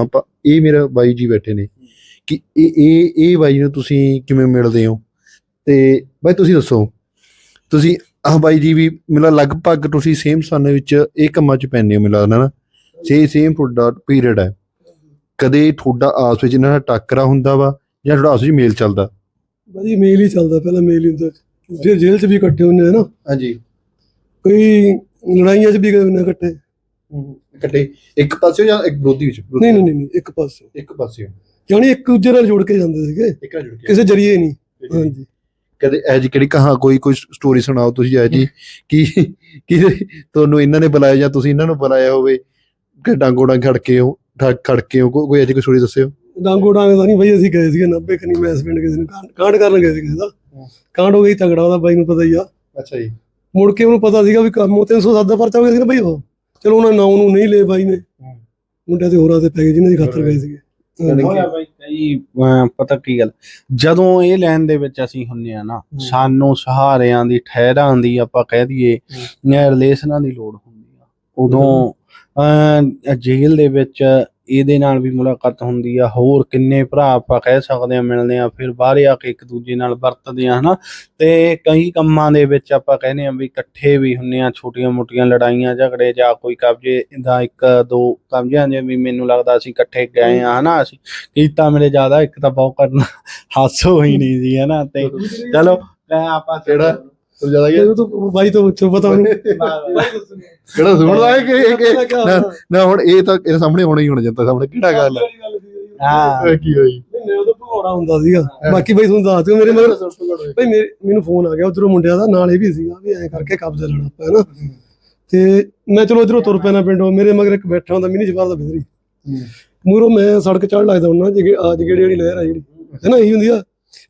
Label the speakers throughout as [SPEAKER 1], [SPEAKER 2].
[SPEAKER 1] ਆਪਾਂ ਇਹ ਮੇਰਾ ਬਾਈ ਜੀ ਬੈਠੇ ਨੇ ਕਿ ਇਹ ਇਹ ਇਹ ਬਾਈ ਨੂੰ ਤੁਸੀਂ ਕਿਵੇਂ ਮਿਲਦੇ ਹੋ? ਤੇ ਬਾਈ ਤੁਸੀਂ ਦੱਸੋ ਤੁਸੀਂ ਆਹ ਬਾਈ ਜੀ ਵੀ ਮਿਲਾ ਲਗਭਗ ਤੁਸੀਂ ਸੇਮ ਸਨ ਵਿੱਚ ਇਹ ਕੰਮਾਂ ਚ ਪੈਂਦੇ ਹੋ ਮਿਲਾ ਨਾ ਸੇ ਸੇਮ ਤੁਹਾਡਾ ਪੀਰੀਅਡ ਹੈ। ਕਦੇ ਤੁਹਾਡਾ ਆਪਸ ਵਿੱਚ ਇਹਨਾਂ ਦਾ ਟੱਕਰਾ ਹੁੰਦਾ ਵਾ ਜਾਂ ਤੁਹਾਡਾ ਆਪਸ ਵਿੱਚ ਮੇਲ ਚੱਲਦਾ?
[SPEAKER 2] ਭਾਜੀ ਮੇਲ ਹੀ ਚੱਲਦਾ ਪਹਿਲਾਂ ਮੇਲ ਹੀ ਹੁੰਦਾ। ਫਿਰ ਜੇਲ੍ਹ 'ਚ ਵੀ ਇਕੱਠੇ ਹੁੰਦੇ ਆ ਨਾ
[SPEAKER 1] ਹਾਂਜੀ।
[SPEAKER 2] ਕੋਈ ਲੜਾਈਆਂ 'ਚ ਵੀ ਇਕੱਠੇ।
[SPEAKER 1] ਇਕੱਠੇ ਇੱਕ ਪਾਸੇ ਜਾਂ ਇੱਕ ਵਿਰੋਧੀ ਵਿੱਚ?
[SPEAKER 2] ਨਹੀਂ ਨਹੀਂ ਨਹੀਂ ਇੱਕ ਪਾਸੇ
[SPEAKER 1] ਇੱਕ ਪਾਸੇ
[SPEAKER 2] ਯਾਨੀ ਇੱਕ ਦੂਜੇ ਨਾਲ ਜੁੜ ਕੇ ਜਾਂਦੇ ਸੀਗੇ।
[SPEAKER 1] ਇੱਕ ਨਾਲ ਜੁੜ ਕੇ
[SPEAKER 2] ਕਿਸੇ ਜਰੀਏ ਨਹੀਂ। ਹਾਂਜੀ।
[SPEAKER 1] ਕਦੇ ਐ ਜੀ ਕਿਹੜੀ ਕਹਾ ਕੋਈ ਕੋਈ ਸਟੋਰੀ ਸੁਣਾਓ ਤੁਸੀਂ ਐ ਜੀ ਕਿ ਕਿ ਤੁਹਾਨੂੰ ਇਹਨਾਂ ਨੇ ਬੁਲਾਇਆ ਜਾਂ ਤੁਸੀਂ ਇਹਨਾਂ ਨੂੰ ਬੁਲਾਇਆ ਹੋਵੇ? ਕਿ ਡਾਂਗੋ ਡਾਂਗ ਖੜਕੇ ਹੋ ਖੜਕੇ ਹੋ ਕੋਈ ਐਜੀ ਕੋਈ ਸਟੋਰੀ ਦੱਸਿਓ?
[SPEAKER 2] ਡਾਂਗੋ ਡਾਂਗ ਦਾ ਨਹੀਂ ਭਾਈ ਅਸੀਂ ਗਏ ਸੀਗੇ 90 ਕਨੀ ਮੈਸ ਪਿੰਡ ਕਿਸੇ ਨੂੰ ਕਾਂਡ- ਕਰਨ ਗਏ ਸੀ ਕਿਸੇ ਦਾ ਕਾਂਡ ਹੋ ਗਈ ਤਗੜਾ ਉਹਦਾ ਬਾਈ ਨੂੰ ਪਤਾ ਹੀ ਆ।
[SPEAKER 1] ਅੱਛਾ ਜੀ।
[SPEAKER 2] ਮੁੜ ਕੇ ਉਹਨੂੰ ਪਤਾ ਸੀਗਾ ਵੀ ਕੰਮ 307 ਦਾ ਪਰਚਾ ਹੋ ਗਿਆ ਸੀ ਨਾ ਭਾਈ ਉਹ। ਚਲੋ ਉਹਨਾਂ ਨਾਂ ਨੂੰ ਨਹੀਂ ਲਏ ਬਾਈ ਨੇ। ਮੁੰਡਿਆਂ ਤੇ ਹੋਰਾਂ ਤੇ ਪੈ ਗਏ ਜਿਨ੍ਹਾਂ ਦੀ ਖਾਤਰ ਗਏ ਸੀਗੇ। ਹਾਂਜੀ।
[SPEAKER 3] ਹੋਇਆ ਬਾਈ? ਕਈ ਅਮ, ਪਤਾ ਕੀ ਗੱਲ? ਜਦੋਂ ਇਹ ਲਾਈਨ ਦੇ ਵਿੱਚ ਅਸੀਂ ਹੁੰਨੇ ਆ ਨਾ ਸਾਨੂੰ ਸਹਾਰਿਆਂ ਦੀ ਠਹਿਰਾਂ ਦੀ ਆਪਾਂ ਕਹਿ ਦਈਏ ਰਿਲੇਸ਼ਨਾਂ ਦੀ ਲੋੜ ਹੁੰਦੀ ਆ। ਉਦੋਂ ਅਹ, ਜੇਲ੍ਹ ਦੇ ਵਿੱਚ ਇਹਦੇ ਨਾਲ ਵੀ ਮੁਲਾਕਾਤ ਹੁੰਦੀ ਆ। ਹੋਰ ਕਿੰਨੇ ਭਰਾ ਆਪਾਂ ਕਹਿ ਸਕਦੇ ਆ ਮਿਲਦੇ ਆ ਫਿਰ ਬਾਹਰ ਆ ਕੇ ਇੱਕ ਦੂਜੇ ਨਾਲ ਵਰਤਦੇ ਆ ਹਨਾ। ਤੇ ਕਈ ਕੰਮਾਂ ਦੇ ਵਿੱਚ ਆਪਾਂ ਕਹਿੰਦੇ ਆ ਵੀ ਇਕੱਠੇ ਵੀ ਹੁੰਨੇ ਆ ਛੋਟੀਆਂ ਮੋਟੀਆਂ ਲੜਾਈਆਂ ਝਗੜੇ ਜਾਂ ਕੋਈ ਕਬਜ਼ੇ ਦਾ ਇੱਕ ਦੋ ਕਬਜ਼ਿਆਂ ਦੇ ਵੀ ਮੈਨੂੰ ਲੱਗਦਾ ਅਸੀਂ ਇਕੱਠੇ ਗਏ ਆ ਹਨਾ। ਅਸੀਂ ਕੀਤਾ ਮੇਰੇ ਜ਼ਿਆਦਾ ਇੱਕ ਤਾਂ ਬਹੁਤ ਕਰਨਾ ਹਾਸੋ ਹੀ ਨਹੀਂ ਸੀ ਹਨਾ। ਤੇ ਚਲੋ ਆਪਾਂ
[SPEAKER 1] ਕਿਹੜਾ ਤੂੰ ਜ਼ਿਆਦਾ
[SPEAKER 2] ਤੇ ਉਹ ਤੋਂ ਬਾਈ ਤੋਂ ਪੁੱਛੋ ਪਤਾ ਉਹਨੂੰ
[SPEAKER 1] ਕਿਹੜਾ ਸੁਣਦਾ ਹੈ ਕਿ ਕਿ ਨਾ- ਨਾ ਹੁਣ ਇਹ ਤਾਂ ਇਹਦੇ ਸਾਹਮਣੇ ਹੋਣਾ ਹੀ ਹੋਣਾ ਜਾਂਦਾ ਸਾਹਮਣੇ ਕਿਹੜਾ ਗੱਲ ਹੈ
[SPEAKER 3] ਹਾਂ।
[SPEAKER 1] ਇਹ ਕੀ ਹੋਈ?
[SPEAKER 2] ਮੈਂ ਉਹਦਾ ਭਗੌੜਾ ਹੁੰਦਾ ਸੀਗਾ। ਬਾਕੀ ਬਾਈ ਤੁਹਾਨੂੰ ਦੱਸ ਦਿਓ ਮੇਰੇ ਮਗਰ ਭਾਈ ਮੇਰੇ ਮੈਨੂੰ ਫੋਨ ਆ ਗਿਆ ਉਧਰੋਂ ਮੁੰਡਿਆਂ ਦਾ ਨਾਲ ਇਹ ਵੀ ਸੀਗਾ ਵੀ ਐਂ ਕਰਕੇ ਕਬਜ਼ਾ ਲੈਣਾ ਆਪਾਂ ਹੈ। ਨਾ ਤੇ ਮੈਂ ਚਲੋ ਇਧਰੋਂ ਤੁਰ ਪੈਣਾ ਪਿੰਡੋਂ ਮੇਰੇ ਮਗਰ ਇੱਕ ਬੈਠਾ ਹੁੰਦਾ ਮਿਨੀ ਜਵਾਰ ਦਾ ਬਿੰਦਰੀ। ਮੂਰੋਂ ਮੈਂ ਸੜਕ ਚੜ ਲੱਗਦਾ ਹੁੰਦਾ ਜਿਹੜੀ ਅੱਜ ਜਿਹੜੀ ਜਿਹੜੀ ਲਹਿਰ ਆ ਜਿਹੜੀ। ਹੈ ਨਾ ਇਹੀ ਹੁੰਦੀ ਆ।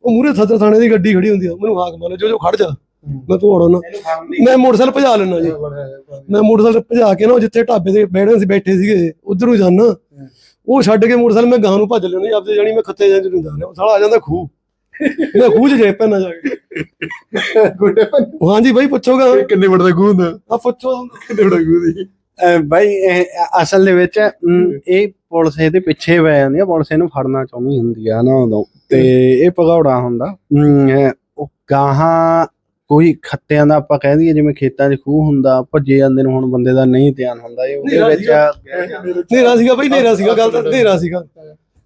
[SPEAKER 2] ਉਹ ਮੂਰੇ ਸਦਰ ਥਾਣੇ ਦੀ ਗੱਡੀ ਖੜੀ ਹੁੰਦੀ ਆ ਮੈਨੂੰ ਹਾਕ ਮਾਰੋ ਜੋ ਜੋ ਖੜ ਜਾ। ਮੈਂ ਭਗੌੜਾ ਨਾ। ਮੈਂ ਮੋਟਰਸਾਈਕਲ ਭਜਾ ਲੈਣਾ ਜੀ। ਮੈਂ ਮੋਟਰਸਾਈਕਲ ਭਜਾ ਕੇ ਨਾ ਜਿੱਥੇ ਢਾਬੇ ਤੇ ਬੈਠੇ ਸੀ ਬੈਠੇ ਸੀਗੇ ਉਧਰੋਂ ਜਾਣਾ ਉਹ ਛੱਡ ਕੇ ਮੋਟਰਸਾਈਕਲ ਮੈਂ ਗਾਂ ਨੂੰ ਭੱਜ ਲੈਣਾ ਜੀ ਆਪਦੇ ਜਾਣੀ ਮੈਂ ਖੱਤੇ ਜਾਂ ਨੂੰ ਜਾ ਰਿਹਾ ਉਹ ਸਾਲਾ ਆ ਜਾਂਦਾ ਖੂਹ। ਇਹਨਾਂ ਖੂਹ 'ਚ ਜੇ ਪੈਣਾ ਜਾ ਕੇ।
[SPEAKER 1] ਗੁੱਡੇ
[SPEAKER 2] ਹਾਂਜੀ ਬਾਈ ਪੁੱਛੋਗਾ?
[SPEAKER 1] ਕਿੰਨੇ ਵੱਡਾ ਗੂੰ ਹੁੰਦਾ?
[SPEAKER 2] ਆ ਪੁੱਛੋ।
[SPEAKER 1] ਕਿੰਨੇ ਵੱਡਾ ਗੂੰ ਦੀ
[SPEAKER 3] ਬਾਈ ਇਹ ਅਸਲ ਦੇ ਵਿੱਚ ਇਹ ਪੁਲਿਸ ਇਹਦੇ ਪਿੱਛੇ ਪੈ ਜਾਂਦੀ ਆ। ਪੁਲਿਸ ਇਹਨੂੰ ਫੜਨਾ ਚਾਹੁੰਦੀ ਹੁੰਦੀ ਆ ਨਾ ਉਦੋਂ। ਤੇ ਇਹ ਭਗੌੜਾ ਹੁੰਦਾ। ਉਹ ਗਾਹਾਂ ਕੋਈ ਖੱਤਿਆਂ ਦਾ ਆਪਾਂ ਕਹਿ ਦਈਏ ਜਿਵੇਂ ਖੇਤਾਂ 'ਚ ਖੂਹ ਹੁੰਦਾ ਭੱਜੇ ਜਾਂਦੇ ਨੂੰ ਹੁਣ ਬੰਦੇ ਦਾ ਨਹੀਂ ਧਿਆਨ ਹੁੰਦਾ ਇਹ ਉਹਦੇ ਵਿੱਚ।
[SPEAKER 2] ਹਨੇਰਾ ਸੀਗਾ ਬਾਈ ਹਨੇਰਾ ਸੀਗਾ ਗੱਲ ਤਾਂ ਹਨੇਰਾ ਸੀਗਾ।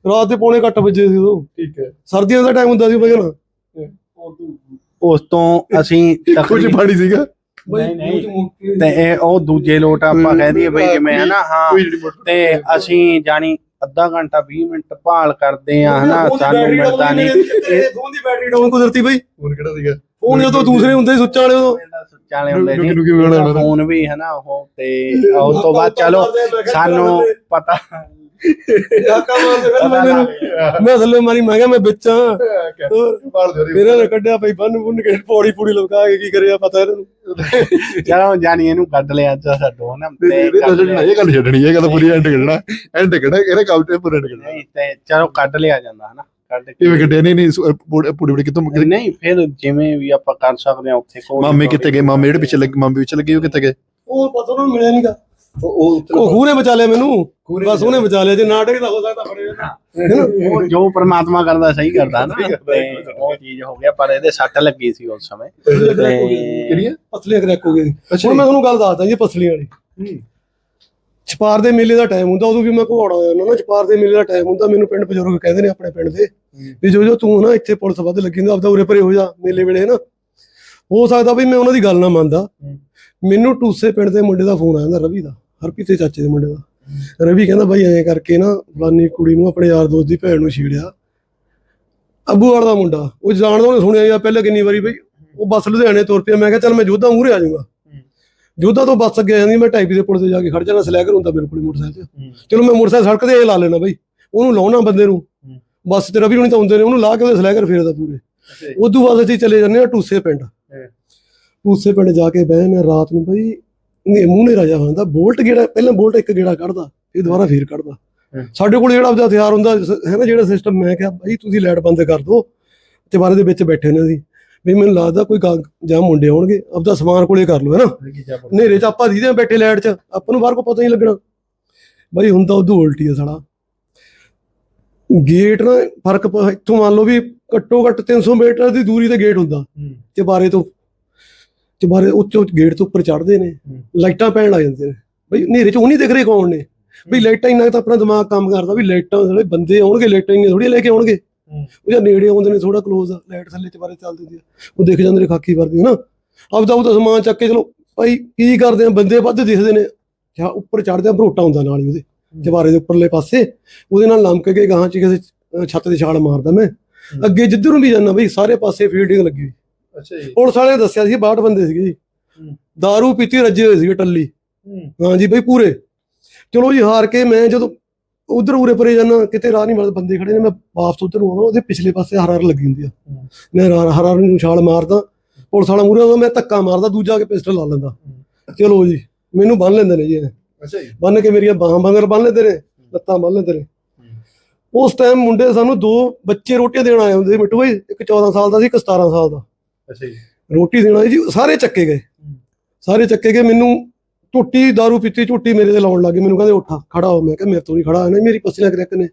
[SPEAKER 2] ਰਾਤ ਦੇ ਪੌਣੇ 8 ਵਜੇ ਸੀ ਉਦੋਂ।
[SPEAKER 1] ਠੀਕ ਹੈ।
[SPEAKER 2] ਸਰਦੀਆਂ ਦਾ ਟਾਈਮ ਹੁੰਦਾ ਸੀ ਬਾਈ ਨਾ
[SPEAKER 3] ਉਸ ਤੋਂ ਅਸੀਂ
[SPEAKER 1] ਕੁਝ ਪਾਣੀ ਸੀਗਾ।
[SPEAKER 3] ਨਹੀਂ, ਨਹੀਂ। ਤੇ ਇਹ ਉਹ ਦੂਜੇ ਲੋਟ ਆਪਾਂ ਕਹਿ ਦਈਏ ਬਈ ਜਿਵੇਂ ਹਾਂ।
[SPEAKER 1] ਜਿਹੜੀ ਮੋਟਰ
[SPEAKER 3] ਤੇ ਅਸੀਂ ਜਾਣੀ ਅੱਧਾ ਘੰਟਾ 20 ਮਿੰਟ ਭਾਲ ਕਰਦੇ ਆ ਹਨਾ? ਸਾਨੂੰ ਮਿਲਦਾ ਨਹੀਂ।
[SPEAKER 2] ਫੋਨ ਦੀ ਬੈਟਰੀ ਡਾਊਨ ਕੁਦਰਤੀ ਬਾਈ?
[SPEAKER 1] ਫੋਨ ਕਿਹੜਾ ਸੀਗਾ?
[SPEAKER 2] ਫੋਨ ਜਦੋਂ ਦੂਸਰੇ ਹੁੰਦੇ ਸੁੱਚਾਂ ਵਾਲੇ ਉਦੋਂ।
[SPEAKER 3] ਚਾਲੇ ਹੁੰਦੇ
[SPEAKER 1] ਕਿਉਂਕਿ
[SPEAKER 3] ਸੀ। ਫੋਨ ਵੀ ਹਨਾ ਉਹ ਤੇ ਉਸ ਤੋਂ ਬਾਅਦ ਚਲੋ ਸਾਨੂੰ ਪਤਾ
[SPEAKER 2] ਮੈਂ ਥੱਲੇ ਮਾਰੀ ਮੈਂ ਕਿਹਾ ਮੈਂ ਵਿੱਚ। ਆ ਇਹਨੇ ਕੱਢਿਆ ਭਾਈ ਬੰਨ ਬੁੰਨ ਕੇ ਪੌੜੀ ਪੂੜੀ ਲਮਕਾ ਕੇ ਕੀ ਕਰਿਆ ਪਤਾ ਇਹਨਾਂ ਨੂੰ।
[SPEAKER 3] ਚਲੋ ਜਾਣੀ ਇਹਨੂੰ ਕੱਢ ਲਿਆ ਅੱਜ ਸਾਡੋ ਹਨਾ ਤੇ
[SPEAKER 1] ਇਹ
[SPEAKER 3] ਕੱਢ
[SPEAKER 1] ਗੱਲ ਛੱਡਣੀ ਇਹ ਗੱਲ ਪੂਰੀ ਐਂਡ ਕੱਢਣਾ ਐਂਡ ਕੱਢਣਾ ਇਹਨੇ ਕੰਮ ਤੇ ਪੂਰਾ ਐਂਡ ਕੱਢਣਾ
[SPEAKER 3] ਨਹੀਂ ਤੇ ਚਲੋ ਕੱਢ ਲਿਆ ਜਾਂਦਾ ਹਨਾ ਕੱਢ ਕੇ।
[SPEAKER 1] ਕਿਵੇਂ ਕੱਢਿਆ? ਨਹੀਂ ਨਹੀਂ ਪੂੜੀ ਪੂੜੀ ਕਿਤੋਂ
[SPEAKER 3] ਨਹੀਂ ਫਿਰ ਜਿਵੇਂ ਵੀ ਆਪਾਂ ਕਰ ਸਕਦੇ ਆ ਉੱਥੇ ਕੋਈ
[SPEAKER 1] ਮਾਮੇ ਕਿੱਥੇ ਗਏ? ਮਾਮੇ ਜਿਹੜੇ ਪਿੱਛੇ ਲੱਗੇ ਮਾਮੇ ਪਿੱਛੇ ਲੱਗੇ ਉਹ ਕਿੱਥੇ ਗਏ?
[SPEAKER 2] ਉਹ ਪਤਾ ਉਹਨਾਂ ਨੂੰ ਮਿਲਿਆ ਨਹੀਂਗਾ
[SPEAKER 1] ਉਹ
[SPEAKER 2] ਉਹ ਨੇ ਬਚਾ ਲਿਆ ਮੈਨੂੰ। ਬਸ ਉਹਨੇ ਬਚਾ ਲਿਆ ਜੇ ਨਾਟਕ ਦਾ ਹੋ ਸਕਦਾ ਫੜੇ
[SPEAKER 3] ਉਹ ਜੋ ਪ੍ਰਮਾਤਮਾ ਕਰਦਾ ਸਹੀ ਕਰਦਾ ਨਾ। ਤੇ ਉਹ ਚੀਜ਼ ਹੋ ਗਿਆ ਪਰ ਇਹਦੇ ਸੱਟ ਲੱਗੀ ਸੀ ਉਸ ਸਮੇਂ। ਤੇ
[SPEAKER 1] ਕਿਹੜੀਆਂ
[SPEAKER 2] ਪਸਲੀਆਂ ਕਰੈਕ ਹੋ ਗਏ
[SPEAKER 1] ਅੱਛਾ
[SPEAKER 2] ਹੁਣ ਮੈਂ ਤੁਹਾਨੂੰ ਗੱਲ ਦੱਸਦਾ ਜੀ ਪਸਲੀਆਂ ਵਾਲੀ। ਛਪਾਰ ਦੇ ਮੇਲੇ ਦਾ ਟਾਈਮ ਹੁੰਦਾ ਉਦੋਂ ਵੀ ਮੈਂ ਘੋੜਾ ਆਇਆ ਨਾ ਛਪਾਰ ਦੇ ਮੇਲੇ ਦਾ ਟਾਈਮ ਹੁੰਦਾ ਮੈਨੂੰ ਪਿੰਡ ਬਜ਼ੁਰਗ ਕਹਿੰਦੇ ਨੇ ਆਪਣੇ ਪਿੰਡ ਦੇ ਵੀ ਜੋ ਜੋ ਤੂੰ ਨਾ ਇੱਥੇ ਪੁਲਿਸ ਵੱਧ ਲੱਗੀ ਹੁੰਦਾ ਆਪਦਾ ਉਰੇ ਪਰੇ ਹੋ ਜਾ ਮੇਲੇ ਵੇਲੇ ਨਾ? ਹੋ ਸਕਦਾ ਵੀ ਮੈਂ ਉਹਨਾਂ ਦੀ ਗੱਲ ਨਾ ਮੰਨਦਾ। ਮੈਨੂੰ ਟੂਸੇ ਪਿੰਡ ਦੇ ਮੁੰਡੇ ਦਾ ਫੋਨ ਆਇਆ ਰਵੀ ਦਾ ਹਰਪ੍ਰੀਤ ਦੇ ਚਾਚੇ ਦੇ ਮੁੰਡੇ ਦਾ। ਰਵੀ ਕਹਿੰਦਾ ਬਾਈ ਐਂ ਕਰਕੇ ਨਾ ਫਲਾਨੀ ਕੁੜੀ ਨੂੰ ਆਪਣੇ ਯਾਰ ਦੋਸਤ ਦੀ ਭੈਣ ਨੂੰ ਛੇੜਿਆ। ਅੱਬੂਵਾਲ ਦਾ ਮੁੰਡਾ ਉਹ ਜਾਣਦਾ ਉਹਨੇ ਸੁਣਿਆ ਜਾਂ ਪਹਿਲਾਂ ਕਿੰਨੀ ਵਾਰੀ ਬਈ ਉਹ ਬੱਸ ਲੁਧਿਆਣੇ ਤੁਰ ਪਿਆ ਮੈਂ ਕਿਹਾ ਚੱਲ ਮੈਂ ਜੋਧਾ ਮੂਹਰੇ ਆ ਜਾਊਂਗਾ। ਜੋਧਾ ਤੋਂ ਬੱਸ ਅੱਗੇ ਆ ਜਾਂਦੀ ਮੈਂ ਟਾਈਪੀ ਦੇ ਪੁਲ ਤੇ ਜਾ ਕੇ ਖੜ ਜਾਣਾ ਸਲੈਗਰ ਹੁੰਦਾ ਮੇਰੇ ਕੋਲ ਮੋਟਰਸਾਈਕਲ 'ਚ ਚਲੋ ਮੈਂ ਮੋਟਰਸਾਈਕਲ ਸੜਕ ਤੇ ਇਹ ਲਾ ਲੈਣਾ ਬਈ ਉਹਨੂੰ ਲਾਉਣਾ ਬੰਦੇ ਨੂੰ। ਬੱਸ ਤੇ ਰਵੀ ਹੋਣੀ ਤਾਂ ਹੁੰਦੇ ਨੇ ਉਹਨੂੰ ਲਾ ਕੇ ਉਹਦੇ ਸਲੈਗਰ ਫੇਰਦਾ ਪੂਰੇ। ਉਦੋਂ ਬਾਅਦ ਅਸੀਂ ਚਲੇ ਜਾਂਦੇ ਆ ਟੂਸੇ ਪਿੰਡ। ਟੂਸੇ ਪਿੰਡ ਜਾ ਕੇ ਬਹਿ ਨੇ ਰਾਤ ਨੂੰ ਬਈ ਨੇ ਮੂੰਹ ਨੇ ਰਾਜਾ ਹੁੰਦਾ ਬੋਲਟ ਗੇੜਾ ਪਹਿਲਾਂ ਬੋਲਟ ਇੱਕ ਗੇੜਾ ਕੱਢਦਾ ਇਹ ਦੁਬਾਰਾ ਫੇਰ ਕੱਢਦਾ। ਸਾਡੇ ਕੋਲ ਜਿਹੜਾ ਆਪਦਾ ਹਥਿਆਰ ਹੁੰਦਾ ਹੈ ਨਾ ਜਿਹੜਾ ਸਿਸਟਮ ਮੈਂ ਕਿਹਾ ਬਈ ਤੁਸੀਂ ਲਾਈਟ ਬੰਦ ਕਰ ਦਿਓ ਤੇ ਬਾਰੇ ਦੇ ਵਿੱਚ ਬੈਠੇ ਨੇ ਅਸੀਂ। ਵੀ ਮੈਨੂੰ ਲੱਗਦਾ ਕੋਈ ਜਾਂ ਮੁੰਡੇ ਆਉਣਗੇ ਆਪਦਾ ਸਮਾਨ ਕੋਲੇ ਕਰ ਲਓ ਹੈ ਨਾ। ਹਨੇਰੇ ਚ ਆਪਾਂ ਦੀਦੇ ਬੈਠੇ ਲਾਈਟ ਚ ਆਪਾਂ ਨੂੰ ਬਾਹਰ ਕੋ ਪਤਾ ਨਹੀਂ ਲੱਗਣਾ। ਬਈ ਹੁਣ ਤਾਂ ਉਦੋਂ ਉਲਟੀ ਆ ਸਾਲਾ। ਗੇਟ ਨਾ ਫ਼ਰਕ ਇੱਥੋਂ ਮੰਨ ਲਓ ਵੀ ਘੱਟੋ ਘੱਟ 300 ਮੀਟਰ ਦੀ ਦੂਰੀ ਤੇ ਗੇਟ ਹੁੰਦਾ। ਚਬਾਰੇ ਤੋਂ ਚਬਾਰੇ ਉੱਚੋਂ ਗੇਟ ਤੋਂ ਉੱਪਰ ਚੜ੍ਹਦੇ ਨੇ ਲਾਈਟਾਂ ਪੈਣ ਲੱਗ ਜਾਂਦੇ ਨੇ। ਬਈ ਹਨੇਰੇ ਚ ਉਹ ਨਹੀਂ ਦਿਖ ਰਹੇ ਕੌਣ ਨੇ। ਬਈ ਲਾਈਟਾਂ ਇੰਨਾ ਤਾਂ ਆਪਣਾ ਦਿਮਾਗ ਕੰਮ ਕਰਦਾ ਵੀ ਲਾਈਟਾਂ ਜਿਹੜੇ ਬੰਦੇ ਆਉਣਗੇ ਲਾਈਟਾਂ ਇੰਨੀਆਂ ਥੋੜੀਆਂ ਲੈ ਕੇ ਆਉਣਗੇ। ਉਹ ਜਾਂ ਨੇੜੇ ਆਉਂਦੇ ਨੇ ਥੋੜਾ ਕਲੋਜ਼ ਲਾਈਟ ਥੱਲੇ ਚਬਾਰੇ ਚੱਲ ਦਿੰਦੀ ਆ। ਉਹ ਦਿਖ ਜਾਂਦੇ ਨੇ ਖਾਕੀ ਵਰਦੀ ਹਨਾ। ਆਪਦਾ ਉਹਦਾ ਸਮਾਨ ਚੱਕ ਕੇ ਚਲੋ ਭਾਈ ਕੀ ਕਰਦੇ ਆ ਬੰਦੇ ਵੱਧ ਦਿਖਦੇ ਨੇ। ਜਾਂ ਉੱਪਰ ਚੜਦੇ ਆ ਭਰੋਟਾ ਹੁੰਦਾ ਨਾਲ ਹੀ ਉਹਦੇ ਚਬਾਰੇ ਦੇ ਉੱਪਰਲੇ ਪਾਸੇ। ਉਹਦੇ ਨਾਲ ਲੰਮਕ ਕੇ ਗਾਹਾਂ ਚ ਕਿਸੇ ਛੱਤ ਤੇ ਛਾਲ ਮਾਰਦਾ ਮੈਂ। ਅੱਗੇ ਜਿੱਧਰ ਵੀ ਜਾਂਦਾ ਬਈ ਸਾਰੇ ਪਾਸੇ ਫੀਲਡਿੰਗ ਲੱਗੀ ਹੋਈ।
[SPEAKER 1] ਅੱਛਾ ਜੀ।
[SPEAKER 2] ਪੁਲਿਸ ਵਾਲਿਆਂ ਨੇ ਦੱਸਿਆ ਸੀ 62 ਬੰਦੇ ਸੀਗੇ ਜੀ। दारू ਪੀਤੀ ਰੱਜੇ ਹੋਏ ਸੀਗੇ ਟੱਲੀ। ਹਾਂ। ਜੀ ਬਈ ਪੂਰੇ। ਚਲੋ ਜੀ ਹਾਰ ਕੇ ਮੈਂ ਜਦੋਂ ਉਧਰ ਉਰੇ ਪਰੇ ਜਾਣਾ ਕਿਤੇ ਰਾਹ ਨਹੀਂ ਮਿਲਦਾ ਬੰਦੇ ਖੜੇ ਨੇ ਮੈਂ ਵਾਪਸ ਉਧਰ ਨੂੰ ਆਉਣਾ ਉਹਦੇ ਪਿਛਲੇ ਪਾਸੇ ਹਰਾਰ ਲੱਗੀ ਹੁੰਦੀ ਆ। ਮੈਂ ਹਰਾਰ ਨੂੰ ਛਾਲ ਮਾਰਦਾ ਪੁਲਿਸ ਵਾਲਾ ਮੂਰੇ ਆਉਂਦਾ ਮੈਂ ਧੱਕਾ ਮਾਰਦਾ ਦੂਜਾ ਕੇ ਪਿਸਟਲ ਲਾ ਲੈਂਦਾ। ਚਲੋ ਜੀ ਮੈਨੂੰ ਬੰਨ ਲੈਂਦੇ ਨੇ ਜੀ ਇਹ।
[SPEAKER 1] ਅੱਛਾ ਜੀ।
[SPEAKER 2] ਬੰਨ ਕੇ ਮੇਰੀਆਂ ਬਾਹਾਂ ਬੰਗਰ ਬੰਨ ਲੈਂਦੇ ਨੇ ਲੱਤਾਂ ਬੰਨ ਲੈਂਦੇ ਨੇ। ਉਸ ਟਾਈਮ ਮੁੰਡੇ ਸਾਨੂੰ ਦੋ ਬੱਚੇ ਰੋਟੀਆਂ ਦੇਣ ਆਏ ਹੁੰਦੇ ਸੀ ਮਿੱਟੂ ਭਾਈ ਇੱਕ 14 ਸਾਲ ਦਾ ਸੀ ਇੱਕ 17 ਸਾਲ ਦਾ।
[SPEAKER 1] ਅੱਛਾ ਜੀ।
[SPEAKER 2] ਰੋਟੀ ਦੇਣਾ ਜੀ ਸਾਰੇ ਚੱਕੇ ਗਏ। ਸਾਰੇ ਚੱਕੇ ਗਏ ਮੈਨੂੰ ਝੁੱਟੀ दारू ਪੀਤੀ ਝੁੱਟੀ ਮੇਰੇ ਤੇ ਲਾਉਣ ਲੱਗੇ ਮੈਨੂੰ ਕਹਿੰਦੇ ਉੱਠ ਖੜਾ ਹੋ। ਮੈਂ ਕਿਹਾ ਮੇਰੇ ਤੋਂ ਨਹੀਂ ਖੜਾ ਹੋਣਾ ਮੇਰੀ ਪਸਲੀਆਂ ਕਰੈਕ ਨੇ।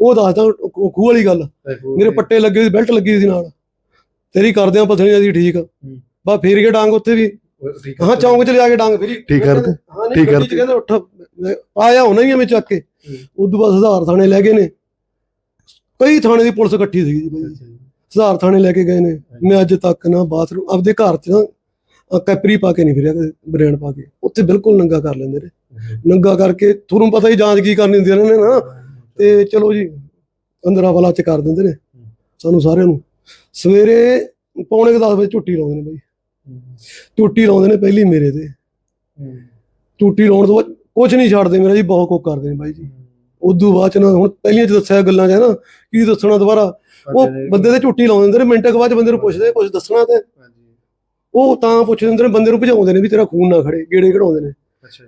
[SPEAKER 2] ਉਹ ਦੱਸਦਾ ਉਹ ਖੂਹ ਵਾਲੀ ਗੱਲ। ਮੇਰੇ ਪੱਟੇ ਲੱਗੇ ਸੀ ਬੈਲਟ ਲੱਗੀ ਸੀ ਨਾਲ। ਤੇਰੀ ਕਰਦੇ ਆ ਪਸਲੀਆਂ ਦੀ ਠੀਕ। ਬਾ ਫੇਰ ਕੇ ਡਾਂਗ ਉੱਥੇ ਵੀ। ਹਾਂ ਚੌਂਕ ਚ ਲਿਆ ਕੇ ਡਾਂਗ ਫੇਰੀ।
[SPEAKER 1] ਠੀਕ ਕਰਦੇ?
[SPEAKER 2] ਹਾਂ
[SPEAKER 1] ਠੀਕ
[SPEAKER 2] ਕਰਦੇ। ਕਹਿੰਦੇ ਉੱਠ। ਆਇਆ ਹੋਣਾ ਹੀ ਮੈਂ ਚੱਕ ਕੇ। ਉਦੋਂ ਬਾਅਦ ਹਜ਼ਾਰ ਥਾਣੇ ਲੈ ਗਏ ਨੇ। ਕਈ ਥਾਣੇ ਦੀ ਪੁਲਿਸ ਇਕੱਠੀ ਸੀਗੀ ਜੀ। ਬਾਈ ਹਜ਼ਾਰ ਥਾਣੇ ਲੈ ਕੇ ਗਏ ਨੇ। ਮੈਂ ਅੱਜ ਤੱਕ ਨਾ ਬਾਥਰੂਮ ਆਪਦੇ ਘਰ 'ਚ ਨਾ ਕੈਪਰੀ ਪਾ ਕੇ ਨਹੀਂ ਫਿਰਿਆ ਬਰੇਨ ਪਾ ਕੇ। ਉੱਥੇ ਬਿਲਕੁਲ ਨੰਗਾ ਕਰ ਲੈਂਦੇ ਨੇ। ਨੰਗਾ ਕਰਕੇ ਤੁਹਾਨੂੰ ਪਤਾ ਹੀ ਜਾਂਚ ਕੀ ਕਰਨੀ ਹੁੰਦੀ ਇਹਨਾਂ ਨੇ ਨਾ। ਤੇ ਚਲੋ ਜੀ ਅੰਦਰਾਂ ਵਾਲਾ ਚ ਕਰ ਦਿੰਦੇ ਨੇ। ਸਾਨੂੰ ਸਾਰਿਆਂ ਨੂੰ। ਸਵੇਰੇ ਪੌਣੇ 10 ਵਜੇ ਝੁੱਟੀ ਲਾਉਂਦੇ ਨੇ ਬਾਈ। ਝੁੱਟੀ ਲਾਉਂਦੇ ਨੇ ਪਹਿਲੀ ਮੇਰੇ ਤੇ। ਝੁੱਟੀ ਲਾਉਣ ਤੋਂ ਬਾਅਦ ਕੁਝ ਨਹੀਂ ਛੱਡਦੇ ਮੇਰਾ ਜੀ ਬਹੁਤ ਕੁਝ ਕਰਦੇ ਨੇ ਬਾਈ ਜੀ। ਉਦੋਂ ਬਾਅਦ ਚ ਨਾ ਹੁਣ ਪਹਿਲੀਆਂ ਚ ਦੱਸਿਆ ਗੱਲਾਂ ਚ ਹੈ ਨਾ ਕੀ ਦੱਸਣਾ ਦੁਬਾਰਾ। ਉਹ ਬੰਦੇ ਤੇ ਝੁੱਟੀ ਲਾਉਂਦੇ ਹੁੰਦੇ ਨੇ ਮਿੰਟ ਕੁ ਬਾਅਦ ਬੰਦੇ ਨੂੰ ਪੁੱਛਦੇ ਕੁਝ ਦੱਸਣਾ ਤੇ। ਉਹ ਤਾਂ ਪੁੱਛਦੇ ਹੁੰਦੇ ਨੇ ਬੰਦੇ ਨੂੰ ਭਜਾਉਂਦੇ ਨੇ ਵੀ ਤੇਰਾ ਖੂਨ ਨਾ ਖੜੇ ਗੇੜੇ ਕਢਾਉਂਦੇ ਨੇ।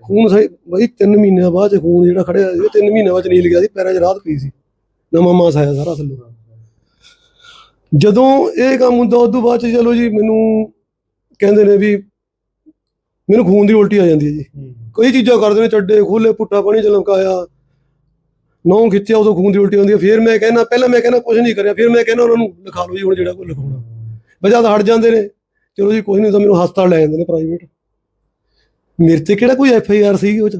[SPEAKER 2] ਖੂਨ ਸਹੀ ਬਾਈ 3 ਮਹੀਨਿਆਂ ਬਾਅਦ ਖੂਨ ਜਿਹੜਾ ਖੜਿਆ ਸੀ 3 ਮਹੀਨਿਆਂ ਬਾਅਦ ਨੀਲ ਗਿਆ ਸੀ ਪੈਰਾਂ 'ਚ ਰਾਤ ਪਈ ਸੀ। ਨਵਾਂ ਮਾਸ ਆਇਆ ਸਾਰਾ ਥੱਲੋਂ। ਜਦੋਂ ਇਹ ਕੰਮ ਹੁੰਦਾ ਉਦੋਂ ਬਾਅਦ 'ਚ ਚਲੋ ਜੀ ਮੈਨੂੰ ਕਹਿੰਦੇ ਨੇ ਵੀ ਮੈਨੂੰ ਖੂਨ ਦੀ ਉਲਟੀ ਆ ਜਾਂਦੀ ਹੈ ਜੀ। ਕਈ ਚੀਜ਼ਾਂ ਕਰਦੇ ਨੇ ਚੱਡੇ ਖੋਲੇ ਪੁੱਟਾ ਪਾਣੀ ਚ ਲਮਕਾਇਆ। ਨੌਂ ਖਿੱਚਿਆ ਉਦੋਂ ਖੂਨ ਦੀ ਉਲਟੀ ਆਉਂਦੀ ਹੈ ਫਿਰ ਮੈਂ ਕਹਿੰਦਾ ਪਹਿਲਾਂ ਮੈਂ ਕਹਿੰਦਾ ਕੁਝ ਨਹੀਂ ਕਰਿਆ ਫਿਰ ਮੈਂ ਕਹਿੰਦਾ ਉਹਨਾਂ ਨੂੰ ਲਿਖਾ ਲਓ ਜੀ ਹੁਣ ਜਿਹੜਾ ਕੋਈ ਲਿਖਾਉਣਾ। ਬਜਾ ਤਾਂ ਹਟ ਜਾਂਦੇ ਨੇ ਚਲੋ ਜੀ ਕੋਈ ਨਹੀਂ ਤਾਂ ਮੈਨੂੰ ਹਸਪਤਾਲ ਲੈ ਜਾਂਦੇ ਨੇ ਪ੍ਰਾਈਵੇਟ ਮੇਰੇ ਤੇ ਕਿਹੜਾ ਕੋਈ ਐਫ ਆਈ ਆਰ ਸੀ ਉਹ ਚ?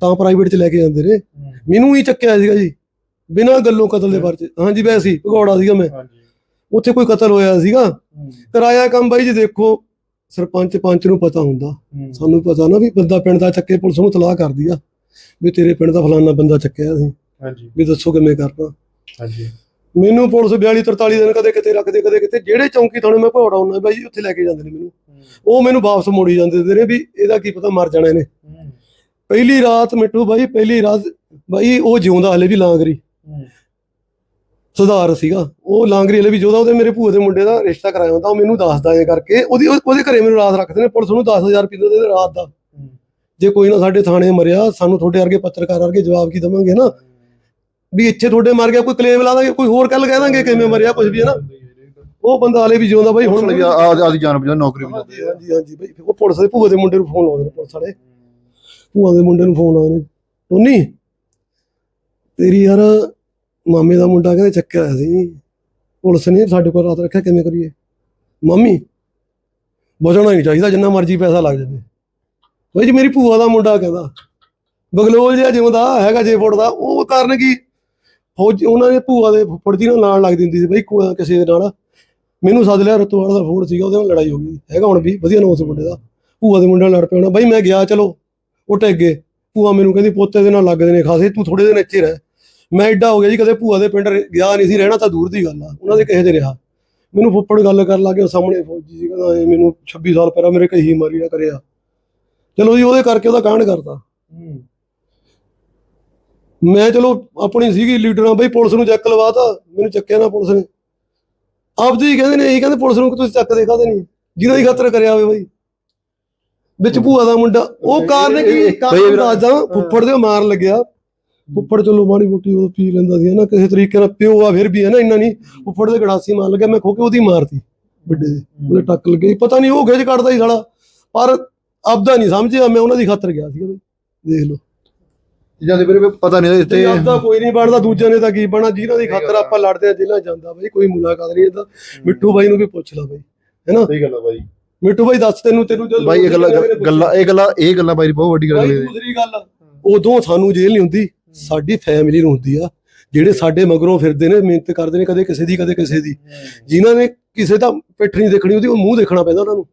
[SPEAKER 2] ਤਾਂ ਪ੍ਰਾਈਵੇਟ ਚ ਲੈ ਕੇ ਜਾਂਦੇ ਨੇ। ਮੈਨੂੰ ਹੀ ਚੱਕਿਆ ਸੀਗਾ ਜੀ ਬਿਨਾਂ ਗੱਲੋਂ ਕਤਲ ਦੇ ਬਾਰੇ ਚ। ਹਾਂਜੀ ਵੈਸੇ ਭਗੌੜਾ ਸੀਗਾ ਮੈਂ। ਉੱਥੇ ਕੋਈ ਕਤਲ ਹੋਇਆ ਸੀਗਾ। ਕਰਾਇਆ ਕੰਮ ਬਾਈ ਜੀ ਦੇਖੋ ਸਰਪੰਚ ਪੰਚ ਨੂੰ ਪਤਾ ਹੁੰਦਾ। ਸਾਨੂੰ ਪਤਾ ਨਾ ਵੀ ਬੰਦਾ ਪਿੰਡ ਦਾ ਚੱਕੇ ਪੁਲਿਸ ਨੂੰ ਤਲਾਹ ਕਰਦੀ ਆ। ਵੀ ਤੇਰੇ ਪਿੰਡ ਦਾ ਫਲਾਨਾ ਬੰਦਾ ਚੱਕਿਆ ਸੀ।
[SPEAKER 1] ਹਾਂਜੀ।
[SPEAKER 2] ਵੀ ਦੱਸੋ ਕਿਵੇਂ ਕਰਨਾ।
[SPEAKER 1] ਹਾਂਜੀ।
[SPEAKER 2] ਮੈਨੂੰ ਪੁਲਿਸ 42 43 ਦਿਨ ਕਦੇ ਕਿਤੇ ਰੱਖਦੇ ਕਦੇ ਕਿਤੇ ਜਿਹੜੇ ਚੌਂਕੀ ਥਾਣੇ ਮੈਂ ਭੌੜਾ ਹੁੰਦਾ ਬਾਈ ਉੱਥੇ ਲੈ ਕੇ ਜਾਂਦੇ ਨੇ ਮੈਨੂੰ। ਉਹ ਮੈਨੂੰ ਵਾਪਸ ਮੋੜੀ ਜਾਂਦੇ ਨੇ ਵੀ ਇਹਦਾ ਕੀ ਪਤਾ ਮਰ ਜਾਣਾ ਇਹਨੇ ਪਹਿਲੀ ਰਾਤ ਮਿੱਟੂ ਬਾਈ ਪਹਿਲੀ ਰਾਤ ਬਾਈ ਉਹ ਜਿਉਂਦਾ ਹਲੇ ਵੀ ਲਾਂਗਰੀ। ਸੁਧਾਰ ਸੀਗਾ। ਉਹ ਲਾਂਗਰੀ ਹਲੇ ਵੀ ਜਿਉਂਦਾ ਉਹਦੇ ਮੇਰੇ ਭੂਆ ਦੇ ਮੁੰਡੇ ਦਾ ਰਿਸ਼ਤਾ ਕਰਾਇਆ ਹੁੰਦਾ ਉਹ ਮੈਨੂੰ ਦੱਸਦਾ ਐ ਕਰਕੇ। ਉਹਦੀ ਉਹਦੇ ਘਰੇ ਮੈਨੂੰ ਰਾਤ ਰੱਖਦੇ ਨੇ ਪੁਲਿਸ ਨੂੰ 10000 ਰੁਪਏ ਨੇ ਰਾਤ ਦਾ। ਜੇ ਕੋਈ ਨਾ ਸਾਡੇ ਥਾਣੇ ਮਰਿਆ ਸਾਨੂੰ ਤੁਹਾਡੇ ਵਰਗੇ ਪੱਤਰਕਾਰ ਵਰਗੇ ਜਵਾਬ ਕੀ ਦਵਾਂਗੇ ਨਾ? ਵੀ ਇੱਥੇ ਤੁਹਾਡੇ ਮਰ ਗਿਆ ਕੋਈ ਕਲੇਮ ਲਾ ਦਾਂਗੇ ਕੋਈ ਹੋਰ ਗੱਲ ਕਹਿ ਦਾਂਗੇ ਕਿਵੇਂ ਮਰਿਆ ਕੁਝ ਵੀ ਹੈ ਨਾ। ਉਹ ਬੰਦਾ ਹਲੇ ਵੀ ਜਿਉਂਦਾ ਬਾਈ ਹੁਣ
[SPEAKER 1] ਲੱਗਿਆ ਆਦੀ ਜਾਨ ਬਜਾ ਨੌਕਰੀ ਵੀ
[SPEAKER 2] ਹਾਂਜੀ ਹਾਂਜੀ ਹਾਂਜੀ ਬਾਈ ਉਹ ਪੁਲਿਸ ਦੇ ਭੂਆ ਦੇ ਮੁੰਡੇ ਨੂੰ ਫੋਨ ਲਾਉਂਦੇ ਨੇ ਪੁਲਿਸ ਵਾਲੇ। ਭੂਆ ਦੇ ਮੁੰਡੇ ਨੂੰ ਫੋਨ ਲਾਉਂਦੇ ਨੇ ਟੋਨੀ ਤੇਰੀ ਯਾਰ ਮਾਮੇ ਦਾ ਮੁੰਡਾ ਕਹਿੰਦੇ ਚੱਕਿਆ ਹੋਇਆ ਸੀ। ਪੁਲਿਸ ਨੇ ਸਾਡੇ ਕੋਲ ਰਾਤ ਰੱਖਿਆ ਕਿਵੇਂ ਕਰੀਏ? ਮੰਮੀ ਬਚਣਾ ਨਹੀਂ ਚਾਹੀਦਾ ਜਿੰਨਾ ਮਰਜ਼ੀ ਪੈਸਾ ਲੱਗ ਜਾਵੇ। ਬਾਈ ਜੀ ਮੇਰੀ ਭੂਆ ਦਾ ਮੁੰਡਾ ਕਹਿੰਦਾ ਬਗਲੋਲ ਜਿਹਾ ਜਿਉਂਦਾ ਹੈਗਾ ਜੇ ਫੁੱਟ ਦਾ ਉਹ ਕਾਰਨ ਕੀ? ਫੌਜ ਉਹਨਾਂ ਦੇ ਭੂਆ ਦੇ ਫੁੱਫੜ ਦੀ ਨਾਲ ਨਾਲ ਲੱਗਦੀ ਹੁੰਦੀ ਸੀ ਬਈ ਕੋ- ਕਿਸੇ ਦੇ ਨਾਲ। ਮੈਨੂੰ ਸੱਦ ਲਿਆ ਰਤਵਾਲ ਦਾ ਫੋਨ ਸੀਗਾ, ਉਹਦੇ ਨਾਲ ਲੜਾਈ ਹੋ ਗਈ। ਹੈਗਾ ਹੁਣ ਵੀ, ਵਧੀਆ ਨੌਸ ਮੁੰਡੇ ਦਾ। ਭੂਆ ਦੇ ਮੁੰਡੇ ਨਾਲ ਲੜ ਪਿਆ ਹੋਣਾ। ਬਈ ਮੈਂ ਗਿਆ, ਚਲੋ, ਉਹ ਟਿਕ ਗਏ। ਭੂਆ ਮੈਨੂੰ ਕਹਿੰਦੀ, ਪੋਤੇ ਦੇ ਨਾਲ ਲੱਗਦੇ ਨੇ ਖਾਸੇ, ਤੂੰ ਥੋੜੇ ਦਿਨ ਇੱਥੇ ਰਹਿ। ਮੈਂ ਐਡਾ ਹੋ ਗਿਆ ਜੀ, ਕਦੇ ਭੂਆ ਦੇ ਪਿੰਡ ਰ- ਗਿਆ ਨਹੀਂ ਸੀ, ਰਹਿਣਾ ਤਾਂ ਦੂਰ ਦੀ ਗੱਲ ਆ। ਉਹਨਾਂ ਦੇ ਕਿਸੇ ਦੇ ਰਿਹਾ। ਮੈਨੂੰ ਫੁੱਫੜ ਗੱਲ ਕਰਨ ਲੱਗੇ ਉਹ ਸਾਹਮਣੇ ਫੌਜੀ ਸੀ ਕਹਿੰਦਾ, ਇਹ ਮੈਨੂੰ 26 ਸਾਲ ਪਹਿਲਾਂ ਮੇਰੇ ਕਹੀ ਮਾਰੀ ਨਾ ਕਰਿਆ। ਚਲੋ ਜੀ, ਉਹਦੇ ਕਰਕੇ ਉਹਦਾ ਕਾਂਡ ਕਰਤਾ। ਮੈਂ ਚਲੋ ਆਪਣੀ ਸੀਗੀ ਲੀਡਰਾਂ ਬਈ ਪੁਲਿਸ ਨੂੰ ਚੈੱਕ ਲਵਾਤਾ ਮੈਨੂੰ ਚੱਕਿਆ ਨਾ ਪੁਲਿਸ ਨੇ। ਆਪਦੀ ਹੀ ਕਹਿੰਦੇ ਨੇ ਇਹੀ ਕਹਿੰਦੇ ਪੁਲਿਸ ਨੂੰ ਕਿ ਤੁਸੀਂ ਚੱਕ ਦੇ ਕਾਹਦੇ ਨਹੀਂ। ਜਿਹਦਾ ਹੀ ਖਾਤਰ ਕਰਿਆ ਹੋਵੇ ਬਈ। ਵਿੱਚ ਭੂਆ ਦਾ ਮੁੰਡਾ ਉਹ ਕਾਰਨ ਕੀ? ਕਾਰਨ ਦੱਸਦਾ ਫੁੱਫੜ ਦੇ ਮਾਰਨ ਲੱਗਿਆ। ਫੁੱਫੜ ਚਲੋ ਮਾੜੀ ਮੋਟੀ ਉਹ ਪੀ ਲੈਂਦਾ ਸੀ ਨਾ ਕਿਸੇ ਤਰੀਕੇ ਨਾਲ ਪਿਓ ਆ ਫਿਰ ਵੀ ਹੈ ਨਾ ਇੰਨਾ ਨਹੀਂ। ਫੁੱਫੜ ਦੇ ਗੜਾਸੀ ਮਾਰ ਲੱਗਿਆ ਮੈਂ ਖੋ ਕੇ ਉਹਦੀ ਮਾਰਤੀ ਵੱਡੇ ਦੇ ਉਹਦੇ ਟੱਕ ਲੱਗੇ। ਪਤਾ ਨਹੀਂ ਉਹ ਗਿੱਜ ਕੱਢਦਾ ਸੀ ਸਾਲਾ ਪਰ ਆਪਦਾ ਨਹੀਂ ਸਮਝਿਆ ਮੈਂ ਉਹਨਾਂ ਦੀ ਖਾਤਰ ਗਿਆ ਸੀਗਾ ਬਈ। ਦੇਖ ਲਓ।
[SPEAKER 1] ਚੀਜ਼ਾਂ ਦੇ ਬਾਰੇ ਪਤਾ ਨਹੀਂ ਇੱਥੇ
[SPEAKER 2] ਆਪਦਾ ਕੋਈ ਨਹੀਂ ਬਣਦਾ ਦੂਜਿਆਂ ਨੇ ਤਾਂ ਕੀ ਬਣਾ? ਜਿਨ੍ਹਾਂ ਦੀ ਖਾਤਰ ਆਪਾਂ ਲੜਦੇ ਆ ਜੇਲ੍ਹਾਂ 'ਚ ਜਾਂਦਾ ਬਾਈ ਕੋਈ ਮੁਲਾਕਾਤ ਨਹੀਂ ਇਹਦਾ। ਮਿੱਠੂ ਬਾਈ ਨੂੰ ਵੀ ਪੁੱਛ ਲਾ ਬਾਈ ਹੈਨਾ?
[SPEAKER 1] ਸਹੀ ਗੱਲ ਆ ਬਾਈ।
[SPEAKER 2] ਮਿੱਠੂ ਬਾਈ ਦੱਸ ਤੈਨੂੰ ਤੈਨੂੰ ਜਦੋਂ
[SPEAKER 1] ਬਾਈ ਇਹ ਗੱਲਾਂ ਗੱਲਾਂ ਇਹ ਗੱਲਾਂ ਇਹ ਗੱਲਾਂ ਬਾਈ ਬਹੁਤ ਵੱਡੀ ਗੱਲ ਹੈ
[SPEAKER 2] ਦੂਸਰੀ ਗੱਲ ਉਦੋਂ ਸਾਨੂੰ ਜੇਲ੍ਹ ਨਹੀਂ ਹੁੰਦੀ ਸਾਡੀ ਫੈਮਿਲੀ ਨੂੰ ਹੁੰਦੀ ਆ। ਜਿਹੜੇ ਸਾਡੇ ਮਗਰੋਂ ਫਿਰਦੇ ਨੇ ਮਿਹਨਤ ਕਰਦੇ ਨੇ ਕਦੇ ਕਿਸੇ ਦੀ ਕਦੇ ਕਿਸੇ ਦੀ। ਜਿਨ੍ਹਾਂ ਨੇ ਕਿਸੇ ਦਾ ਪਿੱਠ ਨਹੀਂ ਦੇਖਣੀ ਉਹਦੀ ਉਹ ਮੂੰਹ ਦੇਖਣਾ ਪੈਂਦਾ ਉਹਨਾਂ ਨੂੰ।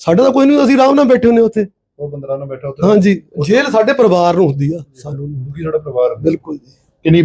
[SPEAKER 2] ਸਾਡਾ ਤਾਂ ਕੋਈ ਨਹੀਂ ਅਸੀਂ ਆਰਾਮ ਨਾਲ ਬੈਠੇ ਹੁੰਨੇ ਉੱਥੇ।
[SPEAKER 1] ਉਹ ਬੰਦਰਾਂ ਨਾਲ ਬੈਠਾ ਉੱਥੇ।
[SPEAKER 2] ਹਾਂਜੀ ਜੇਲ੍ਹ ਸਾਡੇ ਪਰਿਵਾਰ ਨੂੰ ਹੁੰਦੀ ਆ। ਸਾਨੂੰ ਨਹੀਂ ਹੁੰਦੀ।
[SPEAKER 1] ਸਾਡਾ ਪਰਿਵਾਰ
[SPEAKER 2] ਬਿਲਕੁਲ ਜੀ।
[SPEAKER 1] ਕਿੰਨੀ